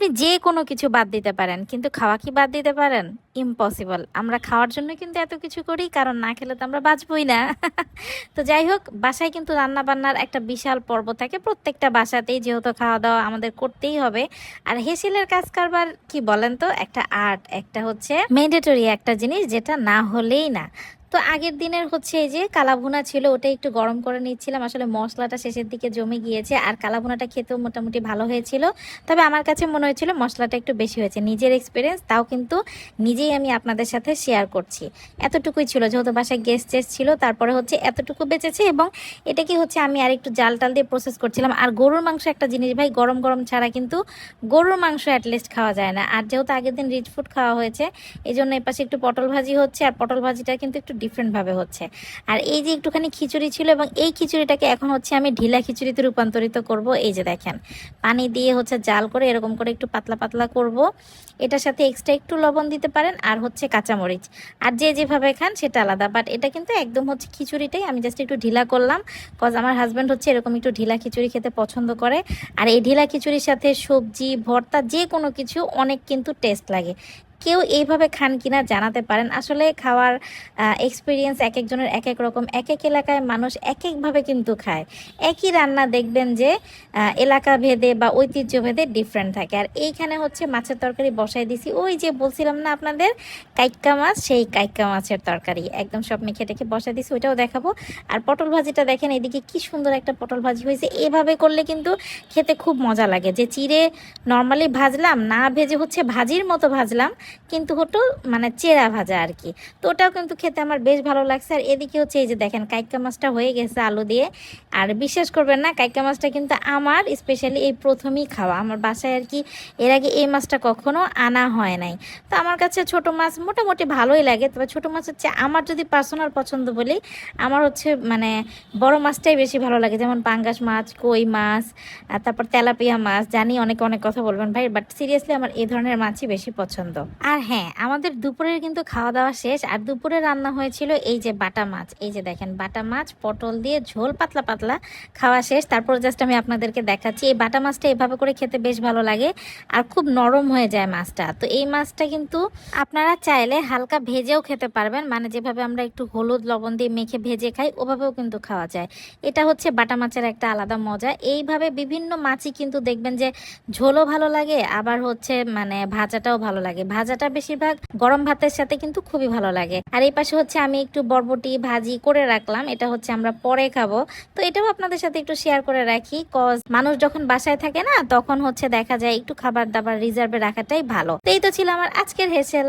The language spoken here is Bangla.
আপনি যে কোনো কিছু বাদ দিতে পারেন, কিন্তু খাওয়া কি বাদ দিতে পারেন? ইম্পসিবল আমরা খাওয়ার জন্য কিন্তু এত কিছু করি, কারণ না খেলে তো আমরা বাঁচবই না। তো যাই হোক, বাসায় কিন্তু রান্না বান্নার একটা বিশাল পর্ব থাকে। প্রত্যেকটা বাসাতেই যেহেতু খাওয়া দাওয়া আমাদের করতেই হবে। আর হেসেলের কাজ কারবার কি বলেন তো? একটা আর্ট, একটা হচ্ছে ম্যান্ডেটরি একটা জিনিস, যেটা না হলেই না। তো আগের দিনের হচ্ছে এই যে কালাভুনা ছিল, ওটা একটু গরম করে নিচ্ছিলাম। আসলে মশলাটা শেষের দিকে জমে গিয়েছে আর কালাভুনাটা খেতেও মোটামুটি ভালো হয়েছিল। তবে আমার কাছে মনে হয়েছিল মশলাটা একটু বেশি হয়েছে। নিজের এক্সপিরিয়েন্স তাও কিন্তু নিজেই আমি আপনাদের সাথে শেয়ার করছি। এতটুকুই ছিল, যেহেতু বাসায় গেস্ট টেস্ট ছিল, তারপরে হচ্ছে এতটুকু বেঁচেছে এবং এটা কি হচ্ছে আমি আর একটু জাল টাল দিয়ে প্রসেস করছিলাম। আর গরুর মাংস একটা জিনিস ভাই, গরম গরম ছাড়া কিন্তু গরুর মাংস অ্যাটলিস্ট খাওয়া যায় না। আর যেহেতু আগের দিন রিচ ফুড খাওয়া হয়েছে এই জন্য এপাশে একটু পটল ভাজি হচ্ছে। আর পটল ভাজিটা কিন্তু একটু ডিফারেন্টভাবে হচ্ছে। আর এই যে একটুখানি খিচুড়ি ছিল এবং এই খিচুড়িটাকে এখন হচ্ছে আমি ঢিলা খিচুড়িতে রূপান্তরিত করব, এই যে দেখেন। পানি দিয়ে হচ্ছে জাল করে এরকম করে একটু পাতলা পাতলা করব। এটার সাথে এক্সট্রা একটু লবণ দিতে পারেন, আর হচ্ছে কাঁচামরিচ। আর যে যেভাবে খান সেটা আলাদা বাট এটা কিন্তু একদম হচ্ছে খিচুড়িটাই আমি জাস্ট একটু ঢিলা করলাম কজ আমার হাজব্যান্ড হচ্ছে এরকম একটু ঢিলা খিচুড়ি খেতে পছন্দ করে। আর এই ঢিলা খিচুড়ির সাথে সবজি, ভর্তা যে কোনো কিছু অনেক কিন্তু টেস্ট লাগে। কেউ এইভাবে খান কিনা জানাতে পারেন। আসলে খাওয়ার এক্সপিরিয়েন্স এক একজনের এক এক রকম, এক এক এলাকায় মানুষ এক একভাবে কিন্তু খায়। একই রান্না দেখবেন যে এলাকা ভেদে বা ঐতিহ্য ভেদে ডিফারেন্ট থাকে। আর এইখানে হচ্ছে মাছের তরকারি বসাই দিছি। ওই যে বলছিলাম না আপনাদের, কাইক্কা মাছ, সেই কাইক্কা মাছের তরকারি। একদম সব মেখে টেখে বসাই দিছি, ওইটাও দেখাবো। আর পটল ভাজিটা দেখেন, এদিকে কি সুন্দর একটা পটল ভাজি হয়েছে। এভাবে করলে কিন্তু খেতে খুব মজা লাগে। যে চিড়ে নর্মালি ভাজলাম, না ভেজে হচ্ছে ভাজির মতো ভাজলাম কিন্তু হতো মানে চেরা ভাজা আর কি তো ওটাও কিন্তু খেতে আমার বেশ ভালো লাগছে। আর এদিকে হচ্ছে এই যে দেখেন কাইক্কা মাছটা হয়ে গেছে আলু দিয়ে। আর বিশ্বাস করবেন না কাইক্কা মাছটা কিন্তু আমার স্পেশালি এই প্রথমেই খাওয়া। আমার বাসায় আর কি এর আগে এই মাছটা কখনো আনা হয় নাই। তো আমার কাছে ছোট মাছ মোটামুটি ভালোই লাগে। তবে ছোট মাছ হচ্ছে আমার যদি পার্সোনাল পছন্দ বলি, আমার হচ্ছে মানে বড় মাছটাই বেশি ভালো লাগে। যেমন পাঙ্গাস মাছ, কই মাছ তারপর তেলাপিয়া মাছ। জানি অনেক অনেক কথা বলবেন ভাই বাট সিরিয়াসলি আমার এই ধরনের মাছই বেশি পছন্দ। আর হ্যাঁ আমাদের দুপুরের কিন্তু খাওয়া দাওয়া শেষ আর দুপুরে রান্না হয়েছিল এই যে বাটা মাছ। এই যে দেখেন, বাটা মাছ, পটল দিয়ে ঝোল, পাতলা পাতলা খাওয়া শেষ। তারপর জাস্ট আমি আপনাদেরকে দেখাচ্ছি, এই বাটা মাছটা এভাবে করে খেতে বেশ ভালো লাগে আর খুব নরম হয়ে যায় মাছটা। তো এই মাছটা কিন্তু আপনারা চাইলে হালকা ভেজেও খেতে পারবেন মানে যেভাবে আমরা একটু হলুদ, লবণ দিয়ে মেখে ভেজে খাই, ওভাবেও কিন্তু খাওয়া যায়। এটা হচ্ছে বাটা মাছের একটা আলাদা মজা। এইভাবে বিভিন্ন মাছই কিন্তু দেখবেন যে ঝোলও ভালো লাগে, আবার হচ্ছে মানে ভাজাটাও ভালো লাগে। ভাজাটা বেশিরভাগ গরম ভাতের সাথে কিন্তু খুবই ভালো লাগে। আর এই পাশে হচ্ছে আমি একটু বরবটি ভাজি করে রাখলাম। এটা হচ্ছে আমরা পরে খাব। তো এটাও আপনাদের সাথে একটু শেয়ার করে রাখি। কজ মানুষ যখন বাসায় থাকে না, তখন হচ্ছে দেখা যায় একটু খাবার দাবার রিজার্ভে রাখাটাই ভালো। তো এই তো ছিল আমার আজকের হেসেল